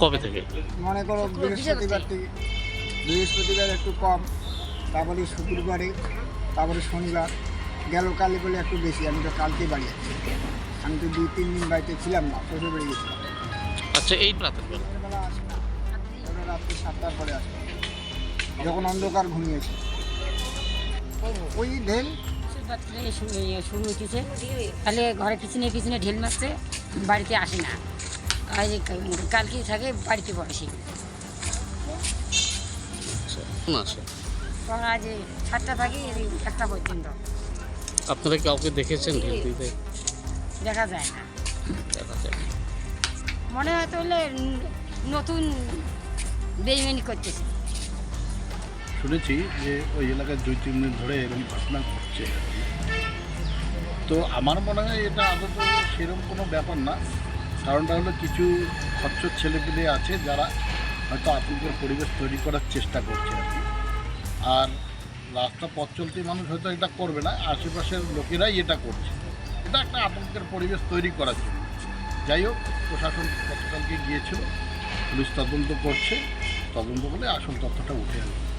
কবে থেকে মনে করো বৃহস্পতিবার থেকে বৃহস্পতিবার একটু কম তারপরে শুক্রবারে তারপরে শনিবার গেল কালে বলে একটু বেশি আমি তো কালকে বাড়ি আছি আমি তো দুই তিন দিন বাড়িতে ছিলাম না শ্বশুর বাড়ি গেছিলাম আচ্ছা এই রাতের বেলা দিনের বেলা আসে না রাত্রি সাতটার পরে আসে যখন অন্ধকার ঘুমিয়েছে ওই ঢেল শুরু ইয়ে শুরু তাহলে ঘরে পিছনে পিছনে ঢেল মারছে বাড়িতে আসে না। আজ কালকে থাকে বাড়িতে বসে। আচ্ছা আসে? আজ সাতটা থাকে এই একটা পর্যন্ত। আপনারা কাউকে দেখেছেন ঢিল দেখা যায় না। দেখা যায় না। মনে হয় তাহলে নতুন বেইমানি করতেছে। শুনেছি যে ওই এলাকায় দুই তিন দিন ধরে এরকম ঘটনা ঘটছে। তো আমার মনে হয় এটা আদত সেরকম কোনো ব্যাপার না। কারণটা হলো কিছু খচ্চর ছেলেপিলে আছে যারা হয়তো আতঙ্কের পরিবেশ তৈরি করার চেষ্টা করছে আর কি। আর রাস্তা পথ চলতি মানুষ হয়তো এটা করবে না, আশেপাশের লোকেরাই এটা করছে। এটা একটা আতঙ্কের পরিবেশ তৈরি করার জন্য। যাই হোক, প্রশাসন গতকালকে গিয়েছিল, পুলিশ তদন্ত করছে, তদন্ত করে আসল তথ্যটা উঠে আসবে।